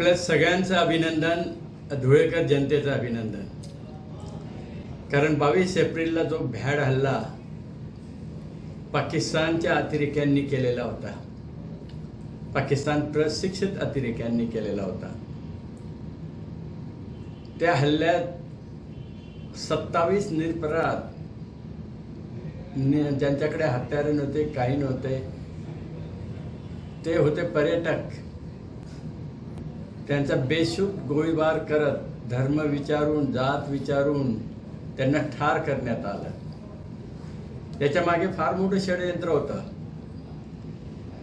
आपल्या सगळ्यांचं अभिनंदन धुळेकर जनतेचं अभिनंदन. कारण बावीस एप्रिलला जो भ्याड हल्ला पाकिस्तानच्या अतिरेक्यांनी केलेला होता पाकिस्तान प्रशिक्षित अतिरेक्यांनी केलेला होता त्या हल्ल्यात सत्तावीस निरपराध ज्यांच्याकडे हत्यारे नव्हते काही नव्हते ते होते पर्यटक. त्यांचा बेशुद्ध गोळीबार करत धर्म विचारून जात विचारून त्यांना ठार करण्यात आलं. त्याच्यामागे फार मोठं षडयंत्र होतं.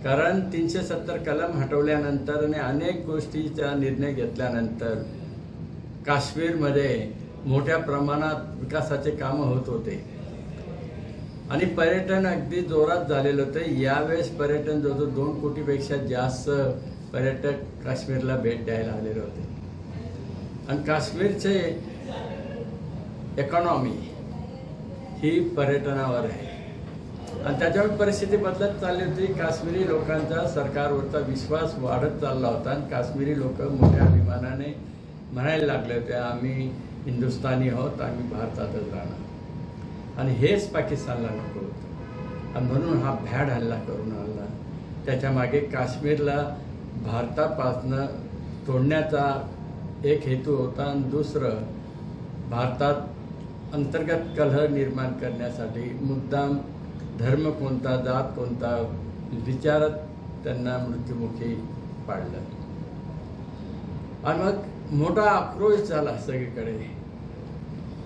कारण तीनशे सत्तर कलम हटवल्यानंतर आणि अनेक गोष्टीचा निर्णय घेतल्यानंतर काश्मीरमध्ये मोठ्या प्रमाणात विकासाचे कामं होत होते. आणि पर्यटन अगदी जोरात झालेलं होतं. यावेळेस पर्यटन जवळजवळ दोन कोटीपेक्षा जास्त पर्यटक काश्मीरला भेट द्यायला आलेले होते. आणि काश्मीरचे इकॉनॉमी ही पर्यटनावर आहे. आणि त्याच्यावर परिस्थिती बदलत चालली होती. काश्मीरी लोकांचा सरकारवरचा विश्वास वाढत चालला होता आणि काश्मीरी लोक मोठ्या अभिमानाने म्हणायला लागले होते आम्ही हिंदुस्थानी आहोत आम्ही भारतातच राहणार. आणि हेच पाकिस्तानला नको होतं. आणि म्हणून हा भ्याड हल्ला करून आला त्याच्यामागे काश्मीरला भारतापासनं तोडण्याचा एक हेतू होता आणि दुसरं भारतात अंतर्गत कलह निर्माण करण्यासाठी मुद्दाम धर्म कोणता जात कोणता विचारत त्यांना मृत्युमुखी पाडलं. आणि मग मोठा आक्रोश झाला सगळीकडे.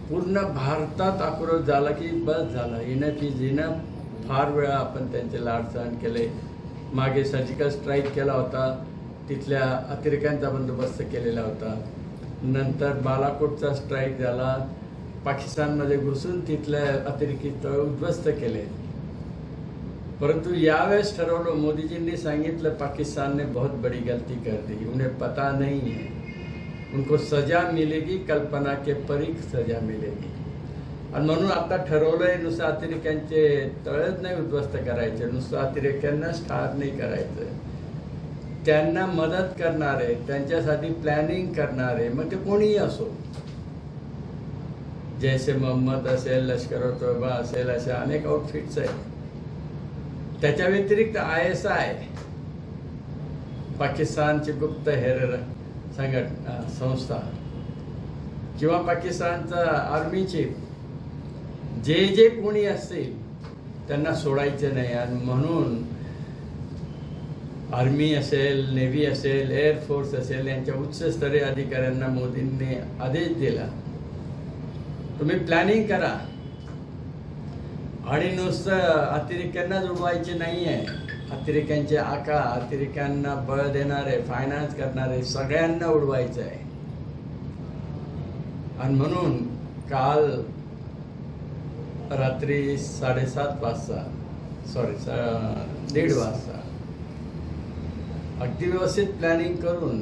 पूर्ण भारतात आक्रोश झाला की बस झाला. इनफ इज इनफ फार वेळा आपण त्यांचे लाड सहन केले. मागे सर्जिकल स्ट्राईक केला होता. तिथल्या अतिरेक्यांचा बंदोबस्त केलेला होता. नंतर बालाकोटचा स्ट्राईक झाला. पाकिस्तानमध्ये घुसून तिथल्या अतिरेकी तळ उद्ध्वस्त केले. परंतु यावेळेस ठरवलं मोदीजींनी सांगितलं पाकिस्तान ने बहुत बड़ी गलती कर दी. उन्हें पता नहीं है. उनको सजा मिलेगी कल्पना के परीख सजा मिलेगी. आणि म्हणून आता ठरवलंय नुसतं अतिरेक्यांचे तळच नाही उद्ध्वस्त करायचे नुसतं अतिरेक्यांनाच ठार नाही करायचं. त्यांना मदत करणारे त्यांच्यासाठी प्लॅनिंग करणारे मग ते कोणीही असो. जैसे मोहम्मद असेल लष्कर तोयबा असेल अशा अनेक आउटफिट्स आहेत. त्याच्या व्यतिरिक्त आय एस आय पाकिस्तानची गुप्त हेर संघटना संस्था. किंवा पाकिस्तानचा आर्मी चीफ जे जे कोणी असतील त्यांना सोडायचे नाही. आणि म्हणून आर्मी असेल नेव्ही असेल एअरफोर्स असेल यांच्या उच्चस्तरीय अधिकाऱ्यांना मोदींनी आदेश दिला. तुम्ही प्लॅनिंग करा. आणि नुसतं अतिरेक्यांनाच उडवायचे नाही आहे अतिरेक्यांचे आका अतिरेक्यांना बळ देणारे फायनान्स करणारे सगळ्यांना उडवायचं आहे आणि म्हणून काल रात्री साडेसात वाजता सॉरी दीड वाजता. अगदी व्यवस्थित प्लॅनिंग करून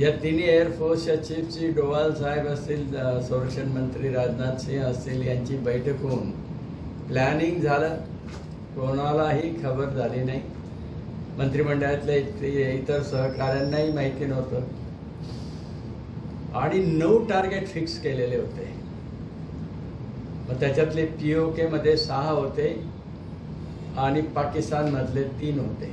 या तिन्ही एअरफोर्सच्या चीफची डोवाल साहेब असतील संरक्षण मंत्री राजनाथ सिंह असतील यांची बैठक होऊन प्लॅनिंग झालं. कोणालाही खबर झाली नाही. मंत्रिमंडळातल्या इतर सहकाऱ्यांनाही माहिती नव्हतं. आणि नऊ टार्गेट फिक्स केलेले होते. मग त्याच्यातले पी ओ केमध्ये सहा होते आणि पाकिस्तानमधले तीन होते.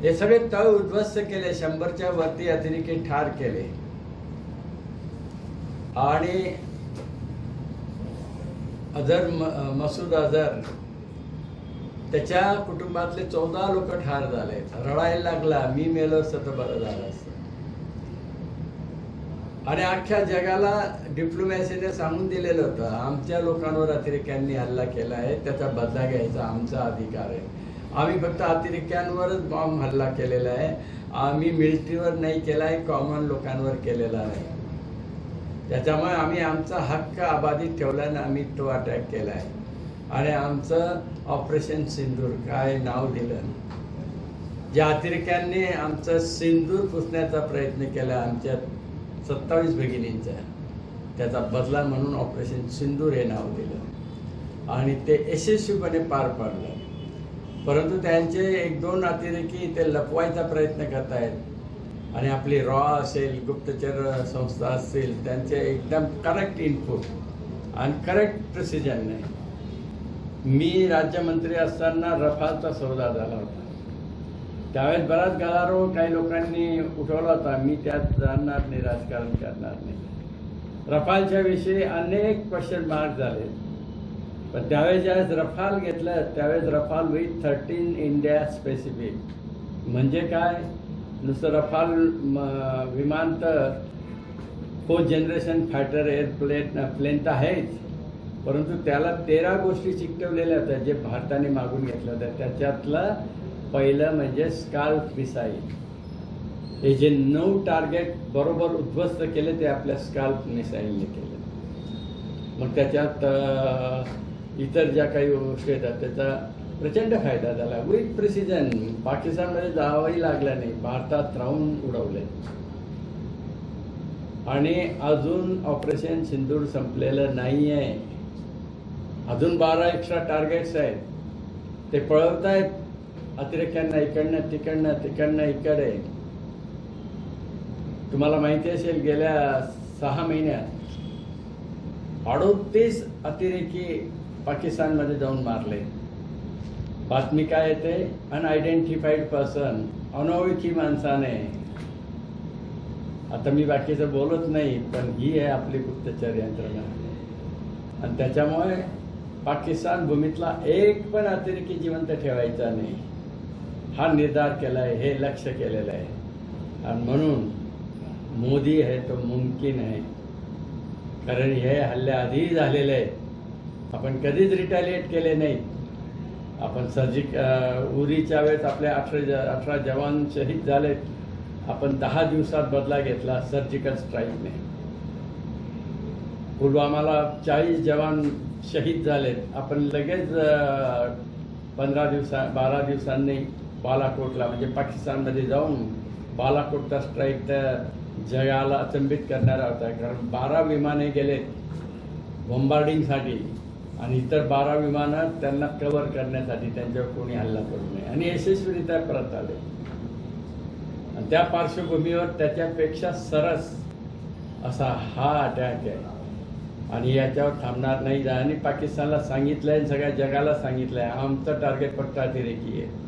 हे सगळे तळ उद्ध्वस्त केले शंभरच्या वरती अतिरेकी ठार केले. आणि अझर मसूद अझर त्याच्या कुटुंबातले चौदा लोक ठार झाले रडायला लागला मी मेलो असतं तर बरं झालं असतं. आणि अख्ख्या जगाला डिप्लोमॅसीने सांगून दिलेलं होतं आमच्या लोकांवर अतिरेक्यांनी हल्ला केला आहे त्याचा बदला घ्यायचा आमचा अधिकार आहे. आम्ही फक्त अतिरेक्यांवरच बॉम्ब हल्ला केलेला आहे. आम्ही मिलिटरीवर नाही केला आहे कॉमन लोकांवर केलेला आहे त्याच्यामुळे आम्ही आमचा हक्क अबाधित ठेवला आणि आम्ही तो अटॅक केला आहे. आणि आमचं ऑपरेशन सिंदूर काय नाव दिलं? ज्या अतिरेक्यांनी आमचं सिंदूर पुसण्याचा प्रयत्न केला आमच्या सत्तावीस भगिनींचा त्याचा बदला म्हणून ऑपरेशन सिंदूर हे नाव दिलं. आणि ते यशस्वीपणे पार पाडलं. परंतु त्यांचे एक दोन अतिरेकी ते लपवायचा प्रयत्न करत आहेत आणि आपली रॉ असेल गुप्तचर संस्था असतील त्यांचे एकदम करेक्ट इनपुट आणि करेक्ट प्रिसिजन नाही मी राज्यमंत्री असताना रफालचा सौदा झाला होता. त्यावेळेस बराच गदारोळ काही लोकांनी उठवला होता. मी त्यात जाणार नाही राजकारण करणार नाही. रफालच्या विषयी अनेक क्वेश्चन मार्क झाले. पण त्यावेळेस ज्यावेळेस रफाल घेतलं त्यावेळेस Rafale with thirteen India specific म्हणजे काय? नुसतं रफाल म- विमान तर fourth generation fighter airplane plane तर आहेच. परंतु त्याला तेरा गोष्टी चिकटवलेल्या होत्या जे भारताने मागून घेतल्या होत्या. त्याच्यातलं पहिलं म्हणजे स्काल्प मिसाईल. हे जे नऊ टार्गेट बरोबर उद्ध्वस्त केले ते आपल्या स्काल्प मिसाईलने केले. मग त्याच्यात इतर ज्या काही गोष्टी येतात त्याचा प्रचंड फायदा झाला. विथ प्रिसिजन पाकिस्तानमध्ये जावंही लागलं नाही. भारतात राहून उडवले. आणि अजून ऑपरेशन सिंदूर संपलेलं नाही आहे अजून बारा एक्स्ट्रा टार्गेट्स आहेत. ते पळवत आहेत अतिरेक्यांना इकडनं तिकडनं तिकडनं इकडे. तुम्हाला माहिती असेल गेल्या सहा महिन्यात अडोतीस अतिरेकी पाकिस्तानमध्ये जाऊन मारले. बातमी काय येते? अनआयडेंटिफाईड पर्सन अनोळखी माणसाने. आता मी बाकीचं बोलत नाही पण ही आहे आपली गुप्तचर यंत्रणा. आणि त्याच्यामुळे पाकिस्तान भूमीतला एक पण अतिरेकी जिवंत ठेवायचा नाही. हा निर्धार केला आहे हे लक्ष केलेलं आहे. आणि म्हणून मोदी आहे तो मुमकिन आहे. कारण हे हल्ले आधीही झालेले आहेत. आपण कधीच रिटॅलिएट केले नाही. आपण सर्जिक उरीच्या वेळेस आपले अठरा ज अठरा जवान शहीद झालेत आपण दहा दिवसात बदला घेतला सर्जिकल स्ट्राईकने पुलवामाला चाळीस जवान शहीद झालेत. आपण लगेच पंधरा दिवसा बारा दिवसांनी बालाकोटला म्हणजे पाकिस्तानमध्ये जाऊन बालाकोटचा स्ट्राईक तर जगाला अचंबित करणारा होता. कारण बारा विमाने गेले बॉम्बार्डिंगसाठी आणि इतर बारा विमानं त्यांना कव्हर करण्यासाठी त्यांच्यावर कोणी हल्ला करू नये. आणि यशस्वीरित्या परत आले. आणि त्या पार्श्वभूमीवर त्याच्यापेक्षा सरस असा हा अटॅक आहे. आणि याच्यावर थांबणार नाही. जा आणि पाकिस्तानला सांगितलं आहे सगळ्या जगाला सांगितलं आहे आमचं टार्गेट फक्त अतिरेकी आहे.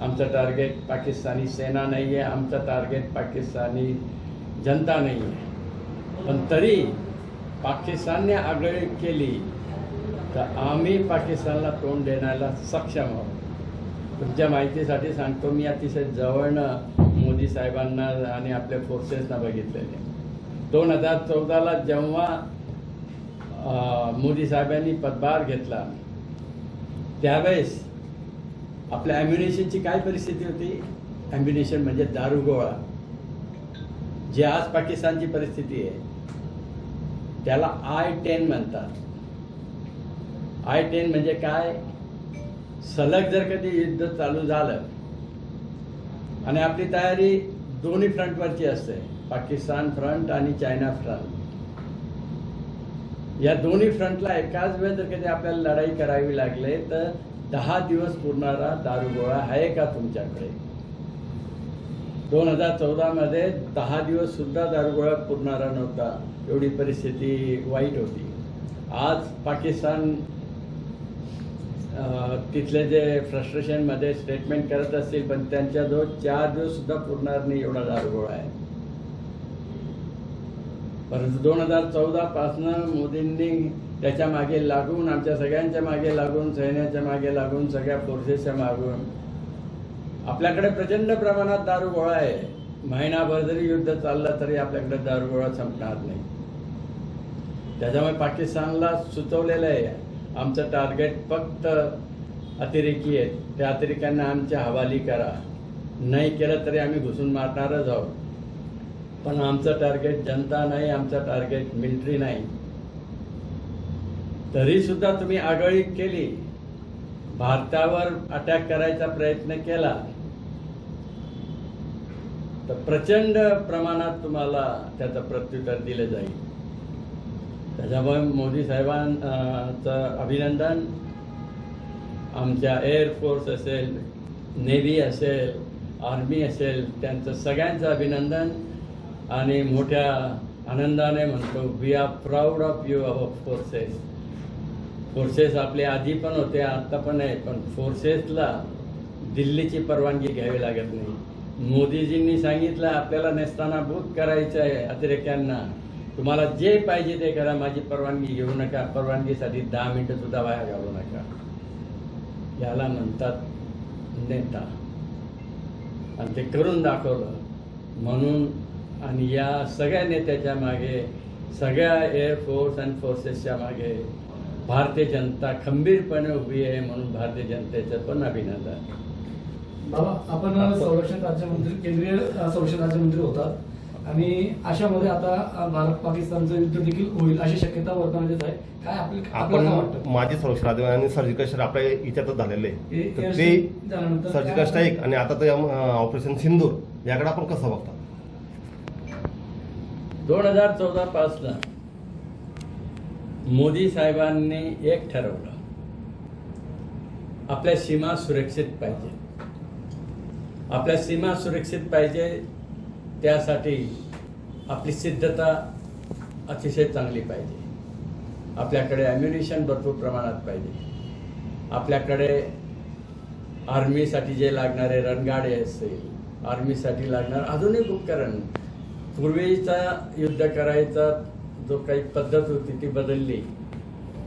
आमचं टार्गेट पाकिस्तानी सेना नाही आहे आमचं टार्गेट पाकिस्तानी जनता नाही आहे पण तरी पाकिस्तानने आगळी केली तर आम्ही पाकिस्तानला तोंड देण्याला सक्षम आहोत. तुमच्या माहितीसाठी सांगतो मी अतिशय जवळनं मोदी साहेबांना आणि आपल्या फोर्सेसना बघितलेले. दोन हजार चौदाला जेव्हा मोदी साहेबांनी पदभार घेतला त्यावेळेस आपल्या ॲम्युनेशनची काय परिस्थिती होती? ॲम्युनेशन म्हणजे दारुगोळा जे आज पाकिस्तानची परिस्थिती आहे त्याला आय टेन म्हणतात. आय टेन म्हणजे काय? सलग जर कधी युद्ध चालू झालं आणि आपली तयारी दोन्ही फ्रंटवरची असते पाकिस्तान फ्रंट आणि चायना फ्रंट या दोन्ही फ्रंटला एकाच वेळ जर कधी आपल्याला लढाई करावी लागले तर दहा दिवस पुरणारा दारुगोळा आहे का तुमच्याकडे? दोन हजार चौदामध्ये दहा दिवस सुद्धा दारुगोळा पुरणारा नव्हता. एवढी परिस्थिती वाईट होती. आज पाकिस्तान तिथले जे फ्रस्ट्रेशनमध्ये स्टेटमेंट करत असतील पण त्यांच्या त्यांच्याजवळ चार दिवस सुद्धा पुरणार नाही एवढा दारुगोळा आहे. परंतु दोन हजार चौदापासनं मोदींनी त्याच्यामागे लागून आमच्या सगळ्यांच्या मागे लागून सैन्याच्या मागे लागून सगळ्या फोर्सेसच्या मागून. आपल्याकडे प्रचंड प्रमाणात दारुगोळा आहे. महिनाभर जरी युद्ध चाललं तरी आपल्याकडे दारुगोळा संपणार नाही. त्याच्यामुळे पाकिस्तानला सुचवलेलं आहे आमचं टार्गेट फक्त अतिरेकी आहेत त्या अतिरेक्यांना आमच्या हवाली करा. नाही केलं तरी आम्ही घुसून मारणारच आहोत. पण आमचं टार्गेट जनता नाही आमचं टार्गेट मिलिटरी नाही. तरी सुद्धा तुम्ही आगळी केली. भारतावर अटॅक करायचा प्रयत्न केला. तर प्रचंड प्रमाणात तुम्हाला त्याचं प्रत्युत्तर दिलं जाईल. त्याच्यामुळे मोदी साहेबांचं अभिनंदन. आमच्या एअरफोर्स असेल नेव्ही असेल आर्मी असेल त्यांचं सगळ्यांचं अभिनंदन. आणि मोठ्या आनंदाने म्हणतो we are proud of you our forces forces आपले आधी पण होते आत्ता पण आहे पण फोर्सेसला दिल्लीची परवानगी घ्यावी लागत नाही. मोदीजींनी सांगितलं आपल्याला नेस्तानाभूत करायचं आहे अतिरेक्यांना. तुम्हाला जे पाहिजे ते करा माझी परवानगी घेऊ नका परवानगीसाठी दहा मिनिटं सुद्धा वाया घालू नका. याला म्हणतात नेता. आणि ते करून दाखवलं. म्हणून आणि या सगळ्या नेत्याच्या मागे सगळ्या एअरफोर्स अँड फोर्सेसच्या मागे भारतीय जनता खंबीरपणे उभी आहे म्हणून भारतीय जनतेचं पण अभिनंदन. बाबा आपण संरक्षण राज्यमंत्री केंद्रीय संरक्षण राज्यमंत्री होतात. आणि अशामध्ये आता अ, भारत पाकिस्तानचं युद्ध देखील होईल अशी शक्यता वर्तवण्यात येत आहे. काय आपण माझी संरक्षण राज्य आणि सर्जिकल स्ट्राईक आपल्या इथ्यातच झालेलं ते सर्जिकल काय- स्ट्राईक आणि आता ते ऑपरेशन सिंदूर याकडे आपण कसं बघता दोन हजार चौदा पासला मोदी साहेबांनी एक ठरवलं. आपल्या सीमा सुरक्षित पाहिजे. आपल्या सीमा सुरक्षित पाहिजे त्यासाठी आपली सिद्धता अतिशय चांगली पाहिजे. आपल्याकडे ॲम्युनिशन भरपूर प्रमाणात पाहिजे. आपल्याकडे आर्मीसाठी जे लागणारे रणगाडे असेल आर्मीसाठी लागणार आधुनिक उपकरण पूर्वीचा युद्ध करायचा जो काही पद्धत होती ती बदलली.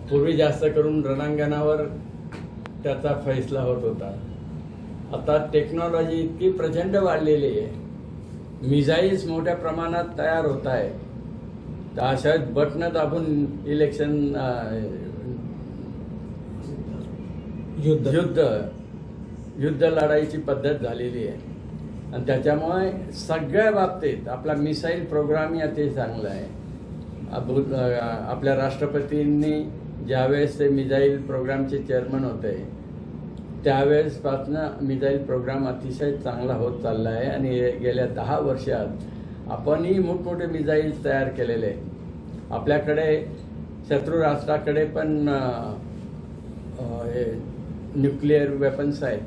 पूर्वी जास्त करून रणांगणावर त्याचा फैसला होत होता. आता टेक्नॉलॉजी इतकी प्रचंड वाढलेली आहे. मिसाईल्स मोठ्या प्रमाणात तयार होत आहे तर अशा बटणं दाबून इलेक्शन युद्ध. युद्ध. युद्ध लढाईची पद्धत झालेली आहे. आणि त्याच्यामुळे सगळ्या बाबतीत आपला मिसाईल प्रोग्राम अतिशय चांगला आहे. अभूत- आपल्या राष्ट्रपतींनी ज्यावेळेस ते मिझाईल प्रोग्रामचे चेअरमन होते त्यावेळेसपासनं मिझाईल प्रोग्राम अतिशय चांगला होत चालला आहे. आणि गेल्या दहा वर्षात आपणही मोठमोठे मिझाईल्स तयार केलेले आहेत. आपल्याकडे शत्रू राष्ट्राकडे पण हे न्यूक्लिअर वेपन्स आहेत.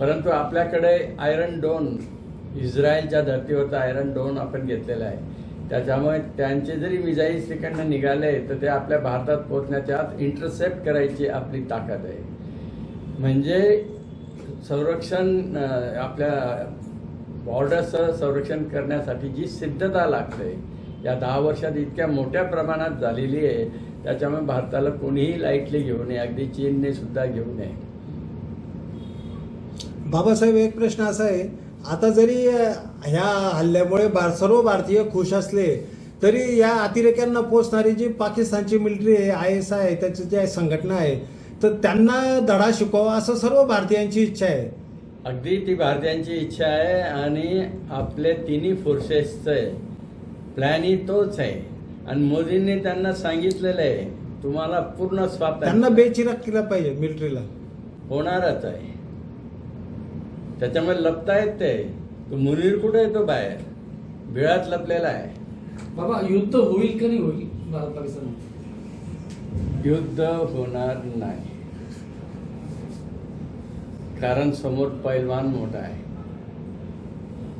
परंतु आपल्याकडे आयरन डोन इस्रायलच्या धर्तीवरचा आयरन डोन आपण घेतलेला आहे. त्याच्यामुळे त्यांचे जरी मिसाईल्स तिकडनं निघाले तर ते आपल्या भारतात पोहोचण्याच्या आत इंटरसेप्ट करायची आपली ताकद आहे. म्हणजे संरक्षण आपल्या बॉर्डरचं संरक्षण करण्यासाठी जी सिद्धता लागते या दहा वर्षात इतक्या मोठ्या प्रमाणात झालेली आहे त्याच्यामुळे भारताला कोणीही लाईटली घेऊ नये. अगदी चीनने सुद्धा घेऊ नये. बाबासाहेब एक प्रश्न असा आहे आता जरी ह्या हल्ल्यामुळे भार सर्व भारतीय खुश असले तरी या अतिरेक्यांना पोचणारी जी पाकिस्तानची मिलिटरी आहे आय एस आय त्याची जी संघटना आहे तर त्यांना धडा शिकवावा असं सर्व भारतीयांची इच्छा आहे. अगदी ती भारतीयांची इच्छा आहे आणि आपले तिन्ही फोर्सेसचं प्लॅनही तोच आहे. आणि मोदींनी त्यांना सांगितलेलं आहे तुम्हाला पूर्ण त्यांना स्वातंत्र्य बेचिराग केला पाहिजे मिलिटरीला होणारच आहे. त्याच्यामुळे लपतायत ते. तो मुनीर कुठे येतो बाहेर? बिळात लपलेला आहे. बाबा युद्ध होईल का नाही होईल भारत पाकिस्तान? युद्ध होणार नाही. कारण समोर पैलवान मोठा आहे.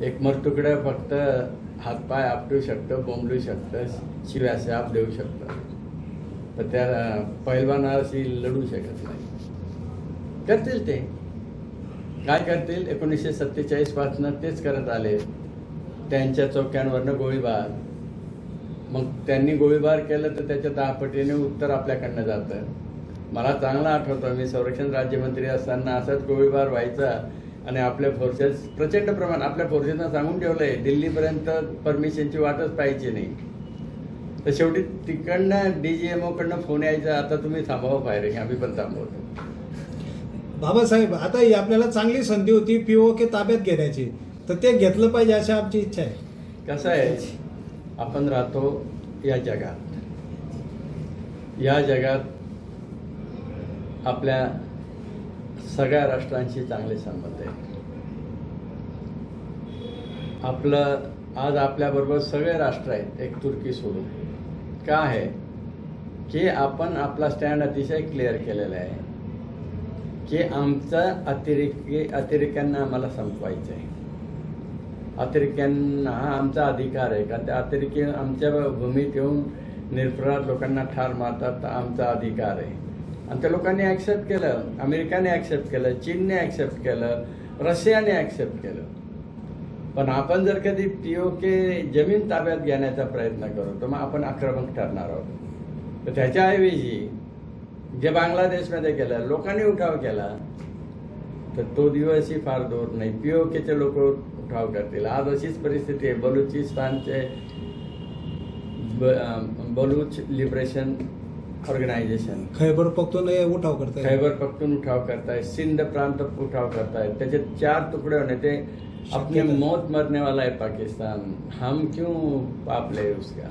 एक मरतुकडं फक्त हातपाय आपटू शकतं बोंबलू शकतं शिव्या शाप देऊ शकतं. पण त्या पैलवानाशी लढू शकत नाही. करतील ते. काय करतील? एकोणीसशे सत्तेचाळीसपासून तेच करत आले. त्यांच्या चौक्यांवरनं गोळीबार. मग त्यांनी गोळीबार केलं तर त्याच्या दहा पटीने उत्तर आपल्याकडनं जातं. मला चांगला आठवतं मी संरक्षण राज्यमंत्री असताना असाच गोळीबार व्हायचा आणि आपल्या फोर्सेस प्रचंड प्रमाण आपल्या फोर्सेसना सांगून ठेवलंय दिल्लीपर्यंत परमिशनची वाटच पाहिजे नाही. तर शेवटी तिकडनं डी जी एम ओकडनं फोन यायचा आता तुम्ही थांबवा फायरिंग आम्ही पण थांबवतो. बाबासाहेब आता ही आपल्याला चांगली संधी होती पीओ के ताब्यात घेण्याची. तर ते घेतलं पाहिजे अशी आमची इच्छा आहे. कसं आहे आपण राहतो या जगात. या जगात आपल्या सगळ्या राष्ट्रांशी चांगले संबंध आहेत. आपलं आज आपल्याबरोबर सगळे राष्ट्र आहेत एक तुर्की सोडून. का आहे? की आपण आपला स्टँड अतिशय क्लिअर केलेला आहे. की आमचा अतिरेकी अतिरेक्यांना आम्हाला संपवायचं आहे. अतिरेक्यांना हा आमचा अधिकार आहे कारण त्या अतिरेकी आमच्या भूमीत येऊन निरपराध लोकांना ठार मारतात आमचा अधिकार आहे. आणि त्या लोकांनी ॲक्सेप्ट केलं अमेरिकाने ॲक्सेप्ट केलं चीनने ॲक्सेप्ट केलं रशियाने ॲक्सेप्ट केलं. पण आपण जर कधी पी ओ के जमीन ताब्यात घेण्याचा प्रयत्न करू तर मग आपण आक्रमक ठरणार आहोत. तर त्याच्याऐवजी जे बांगलादेशमध्ये केलं लोकांनी उठाव केला तर तो दिवसही फार दूर नाही. पी ओ केचे लोक उठाव करतील. आज अशीच परिस्थिती आहे. बलुचिस्तानचे बलूच लिबरेशन ऑर्गनायझेशन. खैबर पख्तून उठाव करताय. खैबर पख्तून उठाव करताय. सिंध प्रांत उठाव करताय. त्याचे चार तुकडे होने ते अपने शक्यता- मौत मरने वाला है पाकिस्तान. हम क्यों पाप ले उसका?